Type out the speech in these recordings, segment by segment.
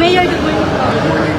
Mayor, good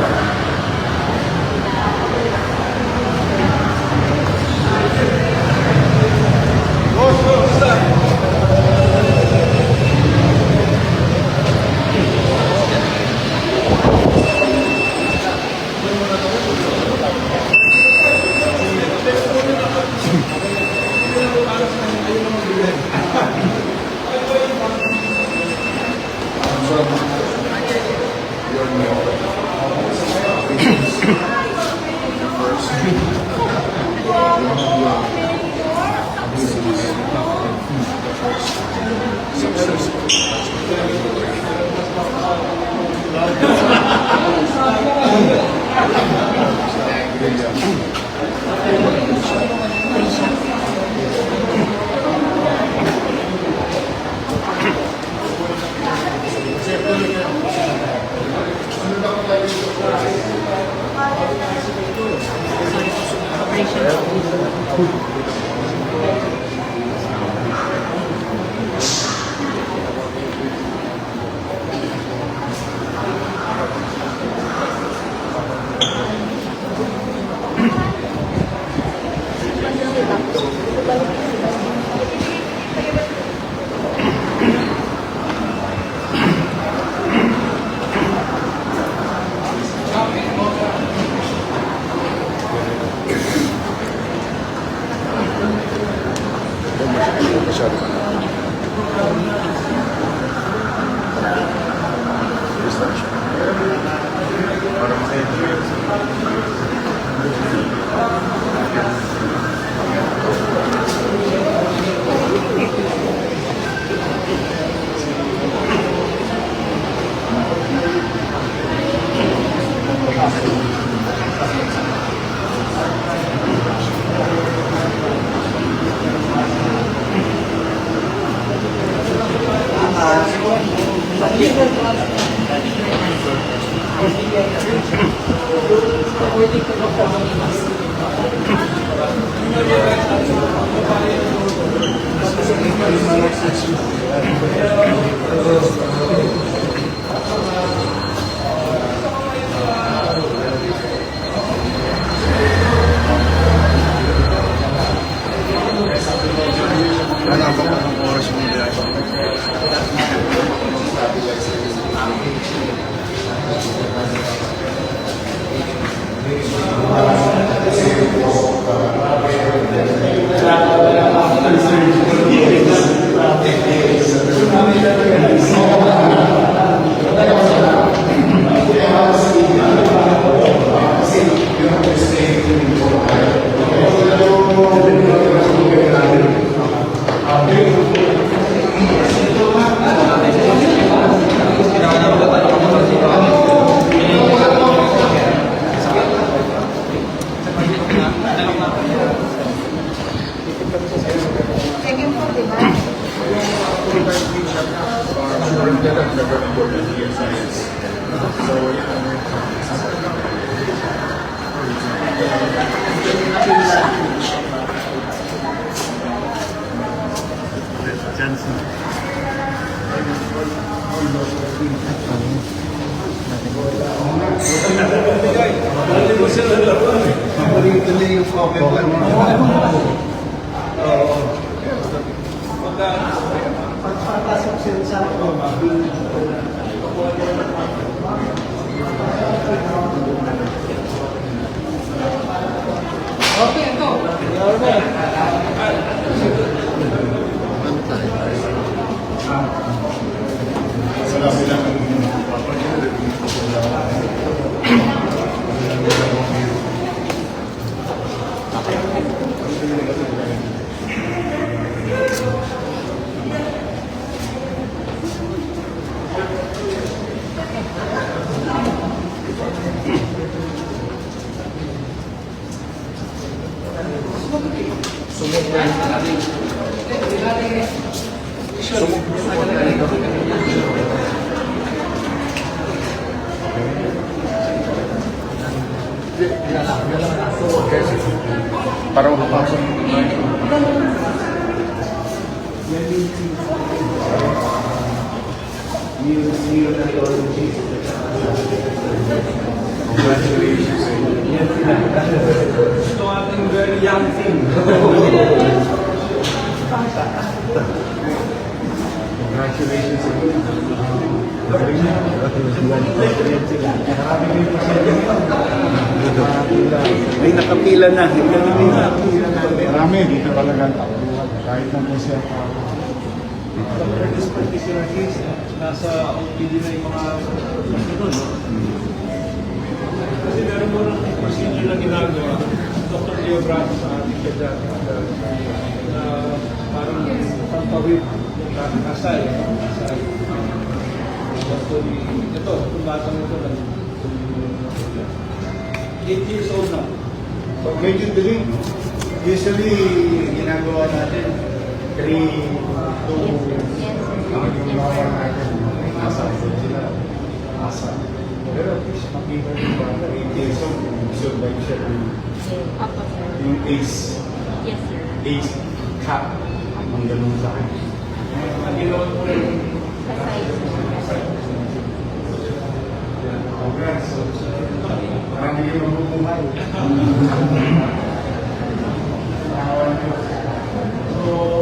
Gracias. Tuloy yung comment. Lang. Pagpapasok sila sa Para makapasok. neonatology. Congratulations sa inyo. Yan sila. Ito ating team. Congratulations sa inyo. Galing na. Yan sila. Marami kayo pasyente ngayon. May nakapila na. Marami dito talaga ang takbuhan. Kahit po siya. For this particular case, nasa OPD na yung mga no? Kasi meron mo ng procedure na ginagawa, Dr. Leo Bravo sa ating pediatric na parang pampawid yung kakasal, no? kasal. Actually, ito, itong batang ito lang. 8 years old na. So, medyo dilim. Usually, ginagawa natin 3 to ang yung mga natin. Nasa sila. Nasa. Pero at least makita yung bata. 8 years old. Survive siya yung, Apo, sir. yung ace. Yes, sir. Ace cap. Ang ganun sa akin. Ang ginawa mo rin, Kasay, sir. Congrats. Parang hindi mabubuhay. So,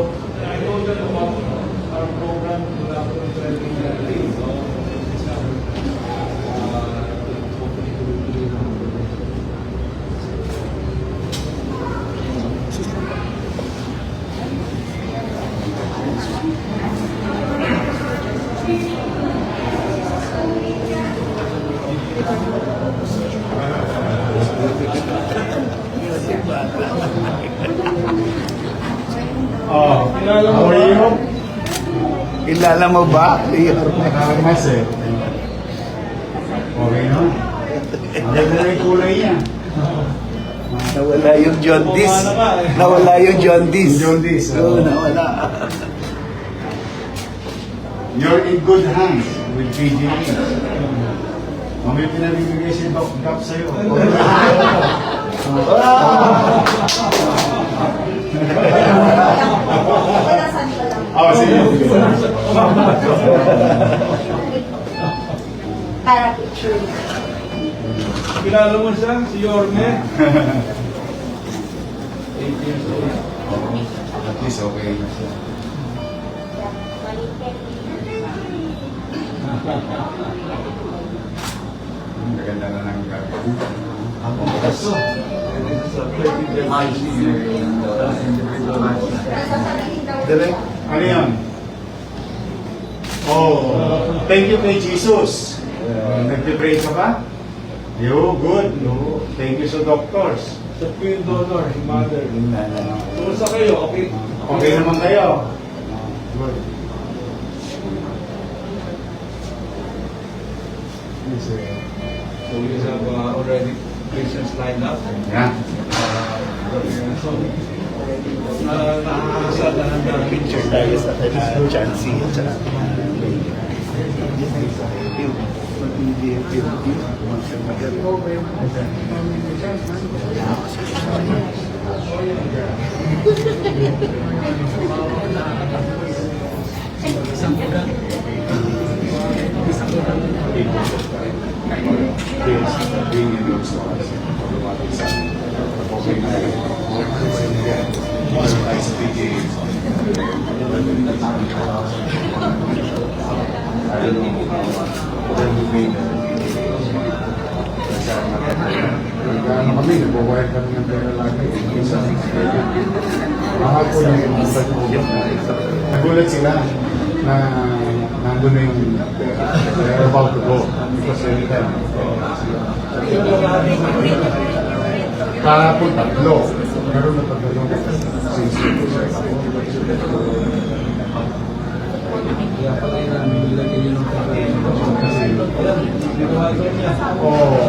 how are you? Kilala mo ba? Nakakamas eh. Okay no? Ang na yung kulay niya. Nawala yung jaundice. Ka eh. Nawala yung jaundice. Jaundice, oo. nawala. You're in good hands with PGE. Mamaya pinabibigay si Doc Gap sa'yo. Oh, sige. Para picture. Kilala mo siya, si Yorme? 8 years old. At least okay na siya. Ang ganda na ng gagawin. Kaso, and this is a pretty Direk, ano yan? Oh, thank you kay Jesus. Uh, Nagpe-pray ka ba? Yo, good. No. Thank you sa doctors. Sa Queen Donor, si Mother. Kumusta kayo? Okay? Okay naman kayo. Good. Yes, sir. So we have uh, already patients lined up. Yeah. So, uh, nakakasa na handa. Picture tayo sa Chansey at saka Yes, Nagano kami, nagbabayad kami ng pera lagi. Kahapon yung nagulat sila na nandun na yung pera. They're about to go. Because anytime. Kahapon tatlo. Meron na tatlo. Since Oh.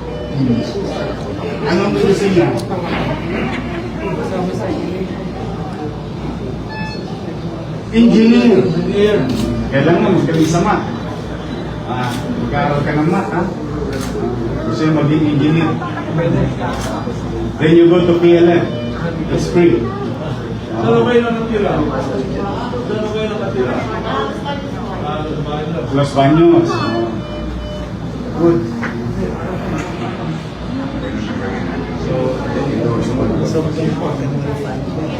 Anong gusto niya? Engineer. Engineer. Kailangan magaling sa math. Ah, mag-aaral ka ng math, ha? Gusto niya maging engineer. Then you go to PLM. It's free. Saan kayo nakatira? Saan kayo nakatira? Bahay lang. Los Baños. Good. fun.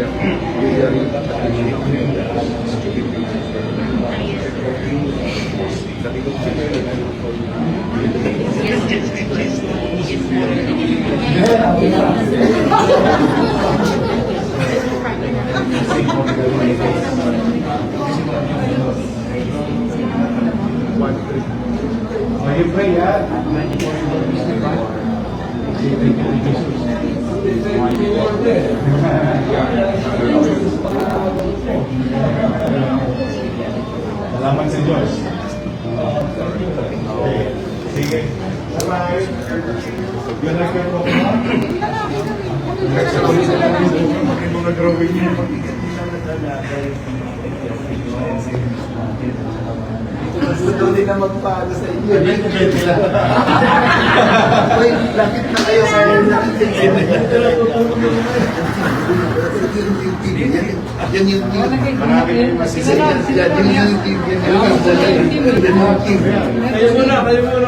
May pray, ha? Salamat sa Diyos. Okay. Sige. Bye-bye. Good luck kayo po. Yung mga drawing niyo. Gusto din na magpaano sa inyo. Uy, lapit na kayo sa Yan yung team. Marami kayong masisig. Yan yung team. Yan yung team. Yan yung team. Kayo muna, kayo muna.